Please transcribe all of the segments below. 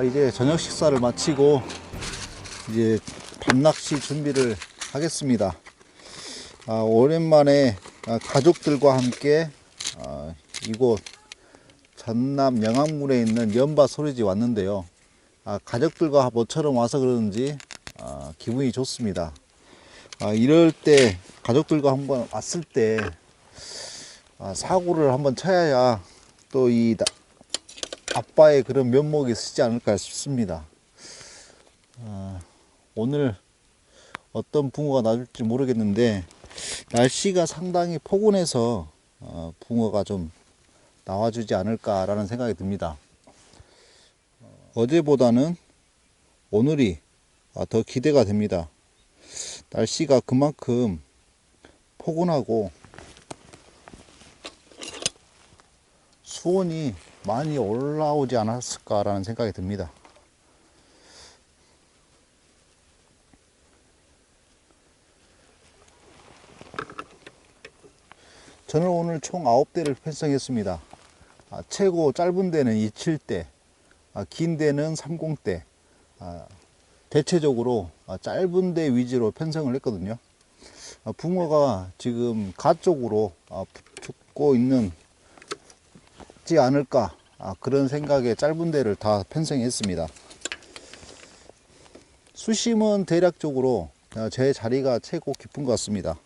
아, 이제 저녁 식사를 마치고 이제 밤낚시 준비를 하겠습니다. 아, 오랜만에 아, 가족들과 함께 아, 이곳 전남 영암군에 있는 연바 소리지 왔는데요. 아, 가족들과 모처럼 와서 그러는지 아, 기분이 좋습니다. 아, 이럴 때 가족들과 한번 왔을 때 아, 사고를 한번 쳐야 또 이 아빠의 그런 면목이 쓰지 않을까 싶습니다. 아, 오늘 어떤 붕어가 나올지 모르겠는데 날씨가 상당히 포근해서 어, 붕어가 좀 나와주지 않을까라는 생각이 듭니다. 어제보다는 오늘이 아, 더 기대가 됩니다. 날씨가 그만큼 포근하고 수온이 많이 올라오지 않았을까라는 생각이 듭니다. 저는 오늘 총 9대를 편성했습니다. 아, 최고 짧은 데는 27대, 아, 긴 데는 30대. 아, 대체적으로 아, 짧은 데 위주로 편성을 했거든요. 아, 붕어가 지금 가 쪽으로 아, 붙고 있는 지 않을까 아, 그런 생각에 짧은 데를 다 편성했습니다. 수심은 대략적으로 아, 제 자리가 최고 깊은 것 같습니다.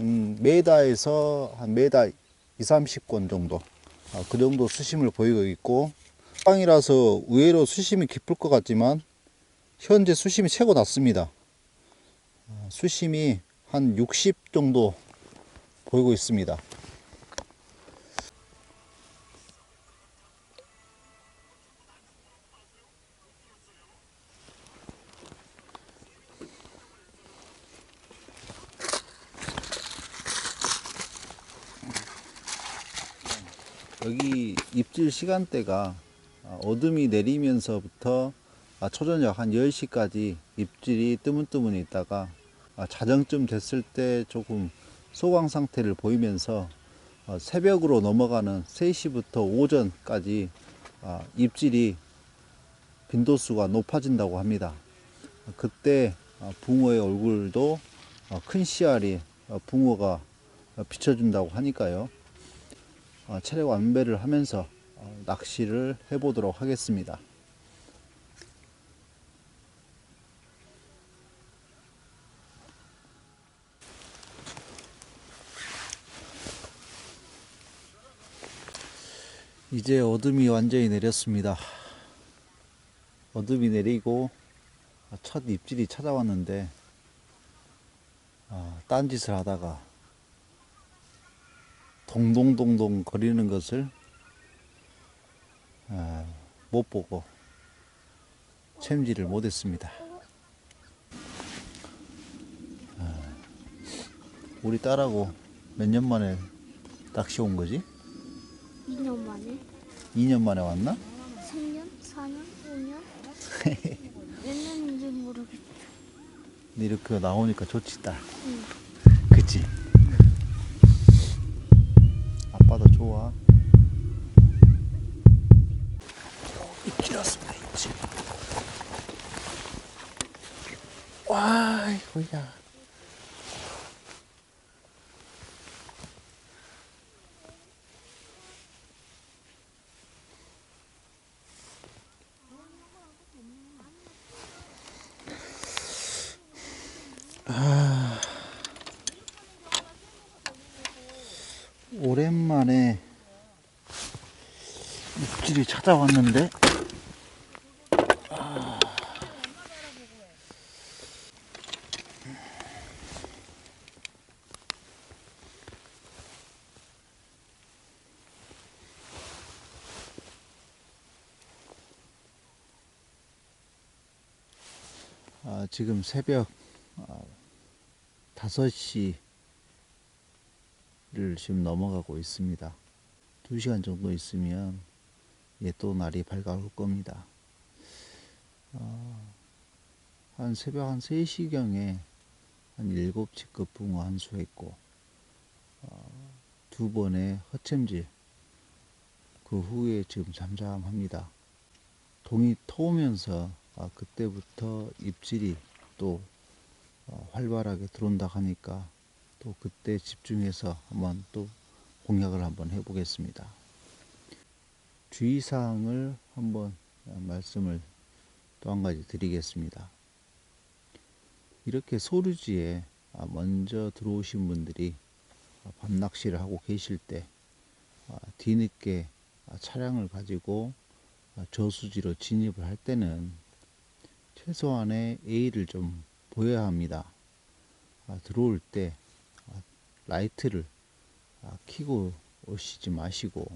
음, 메다에서 한 메다 2, 30권 정도 아, 그 정도 수심을 보이고 있고 땅이라서 의외로 수심이 깊을 것 같지만 현재 수심이 최고 낮습니다. 아, 수심이 한 60 정도 보이고 있습니다. 여기 입질 시간대가 아, 어둠이 내리면서부터 아, 초저녁 한 10시까지 입질이 뜨문뜨문 있다가 아, 자정쯤 됐을 때 조금 소강 상태를 보이면서 어, 새벽으로 넘어가는 3시부터 오전까지 아, 입질이 빈도수가 높아진다고 합니다. 그때 아, 붕어의 얼굴도 어, 큰 씨알이 어, 붕어가 어, 비춰준다고 하니까요. 어, 체력 완배를 하면서 어, 낚시를 해보도록 하겠습니다. 이제 어둠이 완전히 내렸습니다. 어둠이 내리고 첫 입질이 찾아왔는데 아, 딴짓을 하다가 동동동동 거리는 것을 아, 못 보고 챔질을 못했습니다. 아, 우리 딸하고 몇 년 만에 낚시 온 거지? 2년 만에 2년 만에 왔나? 3년? 4년? 5년? 몇 년인지 모르겠어 근데 이렇게 나오니까 좋지 딸. 응. 그치? 아빠도 좋아. 입질 왔습니다, 입질. 와, 이거야. 오랜만에 입질이 찾아왔는데 아. 아, 지금 새벽 아, 5시 를 지금 넘어가고 있습니다. 2시간 정도 있으면 예, 또 날이 밝아올 겁니다. 어, 한 새벽 한 3시경에 한 7치급 붕어 한수 했고 어, 두 번의 허챔질 그 후에 지금 잠잠합니다. 동이 터오면서 아, 그때부터 입질이 또 어, 활발하게 들어온다 하니까 또 그때 집중해서 한번 또 공략을 한번 해보겠습니다. 주의사항을 한번 어, 말씀을 또 한 가지 드리겠습니다. 이렇게 소류지에 아, 먼저 들어오신 분들이 아, 밤낚시를 하고 계실 때 아, 뒤늦게 아, 차량을 가지고 아, 저수지로 진입을 할 때는 최소한의 예의를 좀 보여야 합니다. 아, 들어올 때 아, 라이트를 아, 켜고 오시지 마시고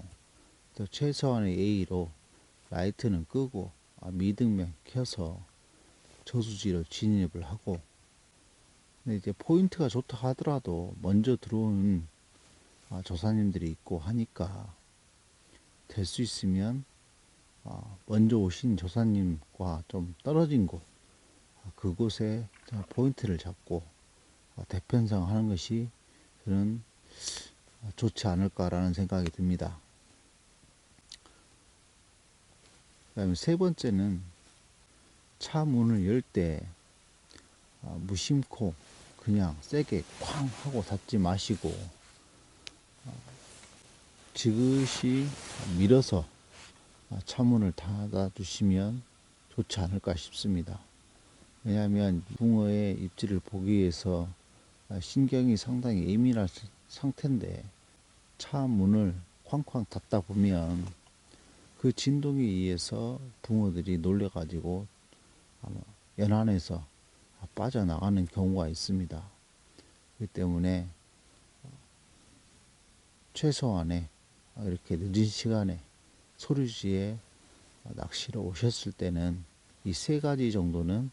또 최소한의 예의로 라이트는 끄고 아, 미등면 켜서 저수지로 진입을 하고 근데 이제 포인트가 좋다 하더라도 먼저 들어오는 아, 조사님들이 있고 하니까 될 수 있으면 아, 먼저 오신 조사님과 좀 떨어진 곳 아, 그곳에 자, 포인트를 잡고 아, 대편성 하는 것이 저는 아, 좋지 않을까라는 생각이 듭니다. 그다음에 세 번째는 차 문을 열때 아, 무심코 그냥 세게 쾅 하고 닫지 마시고 어, 지그시 밀어서 아, 차문을 닫아 주시면 좋지 않을까 싶습니다. 왜냐하면 붕어의 입질을 보기 위해서 아, 신경이 상당히 예민할 스- 상태인데 차 문을 쾅쾅 닫다 보면 그 진동에 의해서 붕어들이 놀래가지고 연안에서 빠져나가는 경우가 있습니다. 그렇기 때문에 최소한의 이렇게 늦은 시간에 소류지에 낚시를 오셨을 때는 이 세 가지 정도는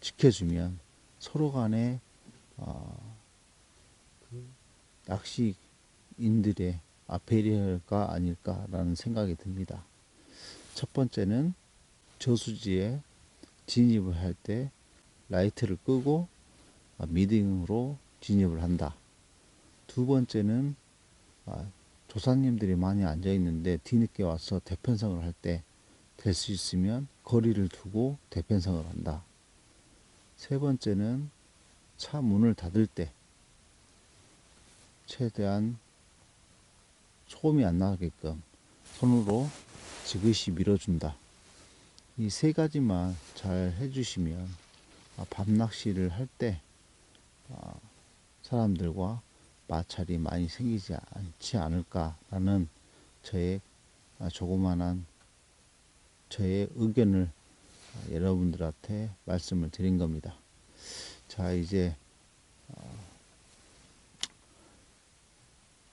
지켜주면 서로 간에 어, 그 낚시인들의 아, 배려가 아닐까라는 생각이 듭니다. 첫 번째는 저수지에 진입을 할 때 라이트를 끄고 아, 미딩으로 진입을 한다. 두 번째는 아, 조사님들이 많이 앉아 있는데 뒤늦게 와서 대편성을 할 때 될 수 있으면 거리를 두고 대편성을 한다. 세 번째는 차 문을 닫을 때 최대한 소음이 안 나게끔 손으로 지그시 밀어준다. 이 세 가지만 잘 해주시면 아, 밤 낚시를 할때 아, 사람들과 마찰이 많이 생기지 않지 않을까라는 저의 아, 조그만한 저의 의견을 아, 여러분들한테 말씀을 드린 겁니다. 자 이제 어,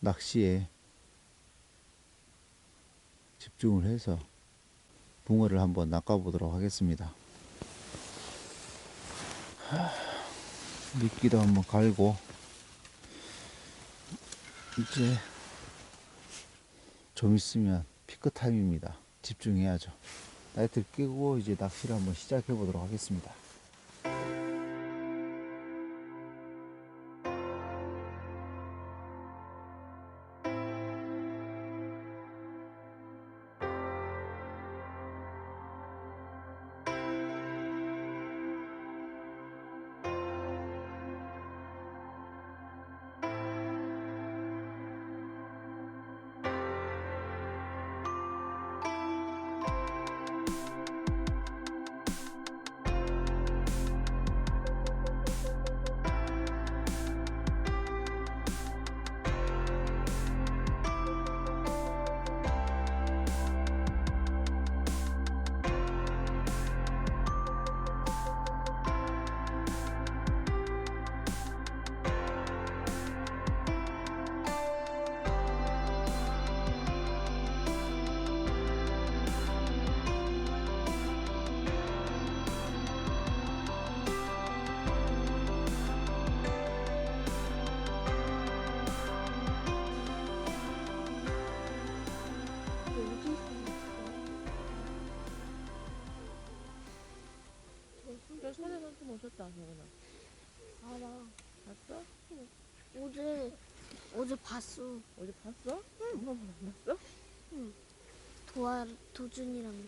낚시에 집중을 해서 붕어를 한번 낚아보도록 하겠습니다. 하, 미끼도 한번 갈고 이제 좀 있으면 피크 타임입니다. 집중해야죠. 라이트를 끄고 이제 낚시를 한번 시작해 보도록 하겠습니다. 저 손에 만큼 오셨다, 저거는. 알아. 봤어? 어제 어제 봤어. 어제 봤어? 엄마 안 봤어? 도와 도준이랑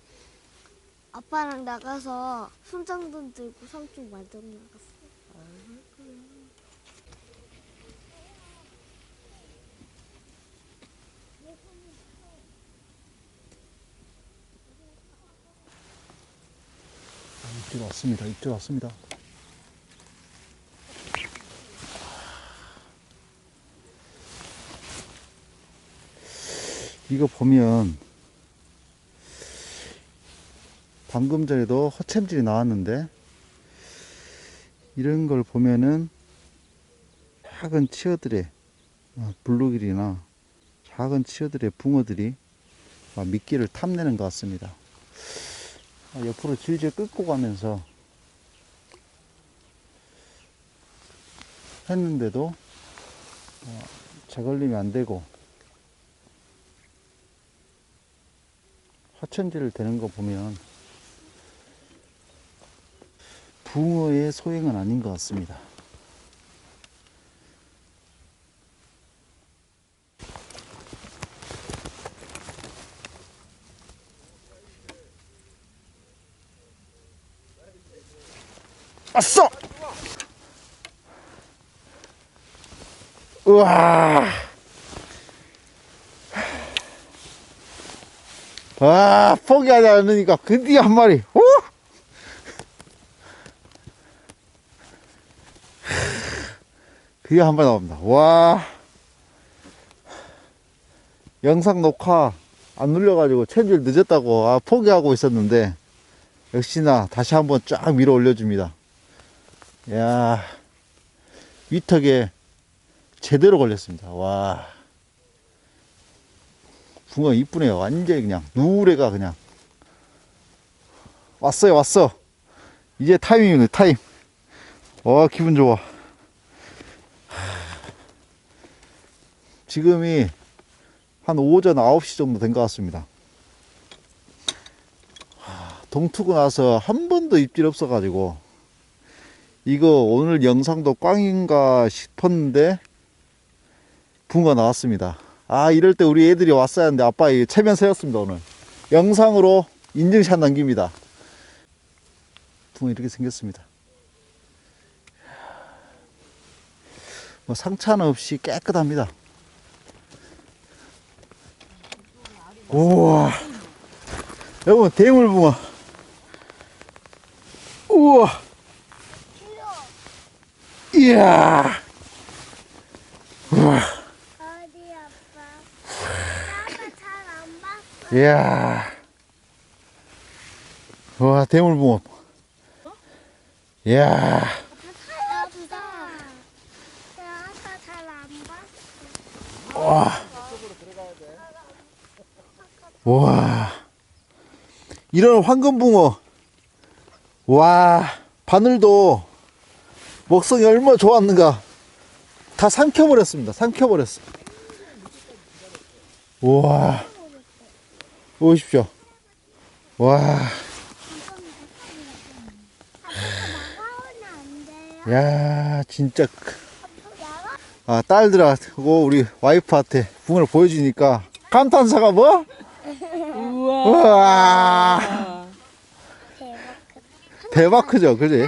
아빠랑 나가서 손장등 들고 삼촌 만들어 나갔어. 입질 왔습니다. 입질 왔습니다. 이거 보면 방금 전에도 허챔질이 나왔는데 이런 걸 보면은 작은 치어들의 어, 블루길이나 작은 치어들의 붕어들이 아, 미끼를 탐내는 것 같습니다. 아, 옆으로 질질 끌고 가면서 했는데도 어, 재걸림이 안 되고 하천지를 대는 거 보면 붕어의 소행은 아닌 것 같습니다. 아싸! 우와! 와, 포기하지 않으니까 드디어 한 마리. 오! 드디어 한 마리 나옵니다. 와. 영상 녹화 안 눌려가지고 체질 늦었다고 아, 포기하고 있었는데 역시나 다시 한번 쫙 밀어 올려줍니다. 야 위턱에 제대로 걸렸습니다. 와. 붕어 이쁘네요. 완전히 그냥 누래가 그냥 왔어요. 왔어. 이제 타이밍이네. 타임. 와 기분 좋아. 지금이 한 오전 9시 정도 된 것 같습니다. 동투고 나서 한 번도 입질 없어 가지고 이거 오늘 영상도 꽝인가 싶었는데 붕어 나왔습니다. 아 이럴 때 우리 애들이 왔어야 하는데 아빠 이 체면 세웠습니다 오늘. 영상으로 인증샷 남깁니다. 붕어 이렇게 생겼습니다. 뭐 상처는 없이 깨끗합니다. 우와 여러분 대물붕어 우와 이야 우와 어디 아빠? 아빠 잘 안 봤어. 이야 와 대물붕어 이야 잘안 봤어. 와. 와. 이런 황금붕어. 와. 바늘도 먹성이 얼마나 좋았는가. 다 삼켜버렸습니다. 삼켜버렸어. 우와. 보십시오. 와. 야, 진짜. 아, 딸들하고 우리 와이프한테 붕어를 보여주니까 감탄사가 뭐? 우와. 우와. 대박. 대박 크죠? 그지?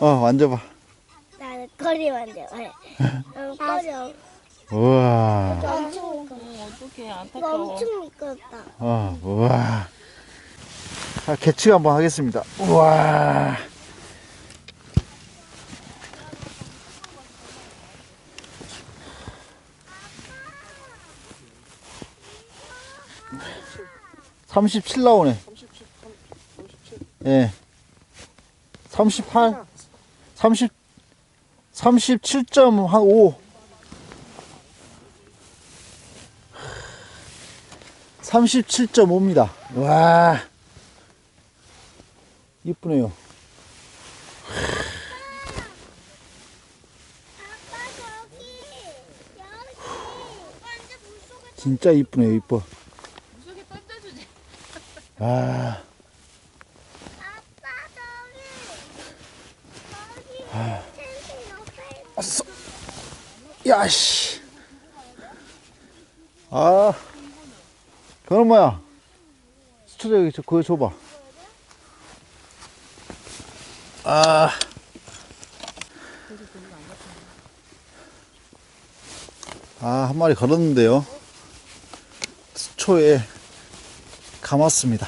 어, 만져봐. 나는 꼬리 만져봐. 응, 꼬리 우와. 엄청 미끄러. 어떡해 이거 안타까워. 엄청 미끄럽다. 어, 우와. 자, 개측 한번 하겠습니다. 우와. 삼십칠 나오네. 예. 삼 십팔, 삼십, 삼십칠 점한 오. 37.5입니다. 와. 이쁘네요. 진짜 이쁘네요, 이뻐. 아, 아빠 아싸. 야씨. 아. 그건 뭐야? 수초자 여기 저, 그거 줘봐. 아. 아, 한 마리 걸었는데요. 수초에 감았습니다.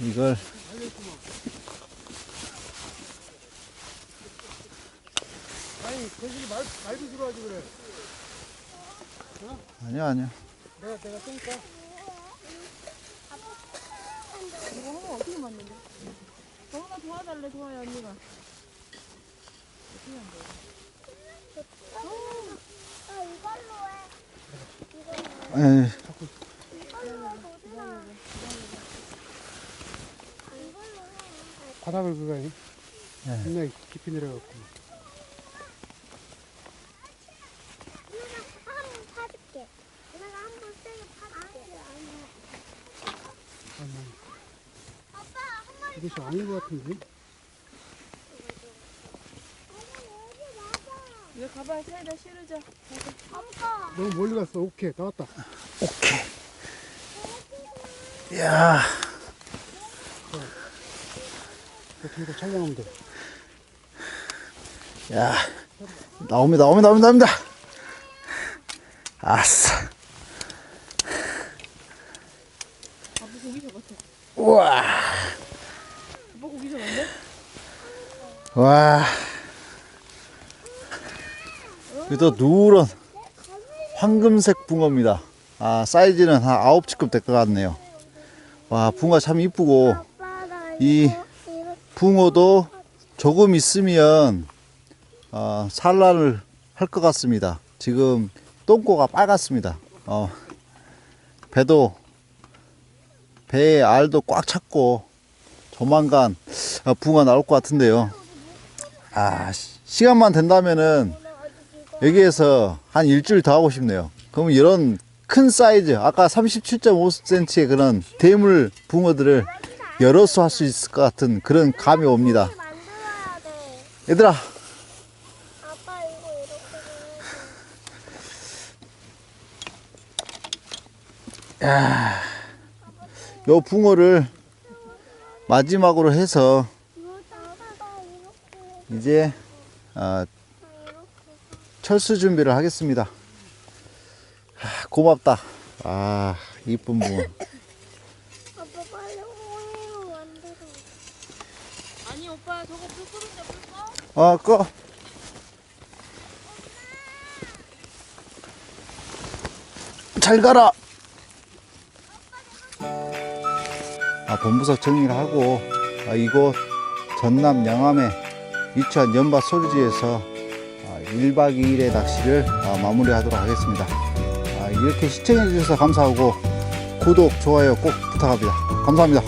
이걸 아니, 거기 말, 말도 들어가지 그래. 아니야 아니야. 내가, 내가 땡까? 이거 하면 어떻게 맞는데? 정훈아 도와달래 좋아요 언니가. 아 이걸로 해. 에이, 이걸로 해 도진아. 이걸로 해. 바닥을 그거니? 네. 굉장히 깊이 내려갔고. 누나가 한번 파줄게. 누나가 한번 세게 파줄게. 아니, 아빠 한 마리 이 것이 아닌 것 같은데? 이거 가발 사이다 실으자. 아빠. 너무 멀리 갔어. 오케이, 나왔다. 오케이. 야, 이렇게 촬영하면 돼. 야, 나옵니다, 나옵니다, 나옵니다, 나옵니다. 아싸. 아빠 고기 잡았어. 우와, 아빠 고기 잡았네? 와. 이또 누런 황금색 붕어입니다. 아, 사이즈는 한 9치급 될 것 같네요. 와, 붕어 참 이쁘고, 이 붕어도 조금 있으면 어, 산란을 할 것 같습니다. 지금 똥꼬가 빨갛습니다. 어, 배도 배에 알도 꽉 찼고 조만간 어, 붕어 나올 것 같은데요. 아 시- 시간만 된다면은 여기에서 한 일주일 더 하고 싶네요. 그러면 이런 큰 사이즈 아까 37.5cm의 그런 대물 붕어들을 여러 수 할 수 있을 것 같은 그런 감이 옵니다. 얘들아, 이렇게 요 붕어를 마지막으로 해서 이제 어, 철수 준비를 하겠습니다. 하, 고맙다. 아, 이쁜 붕어. 아빠 빨리 호잉으로 만들어. 아니 오빠 저거 불 끄는데 불 꺼? 어, 꺼. 잘 가라. 아, 본부석 정리를 하고 아, 이곳 전남 양암의 이천 연밭 소리지에서 아, 1박 2일의 낚시를 아, 마무리하도록 하겠습니다. 아, 이렇게 시청해 주셔서 감사하고 구독, 좋아요 꼭 부탁합니다. 감사합니다.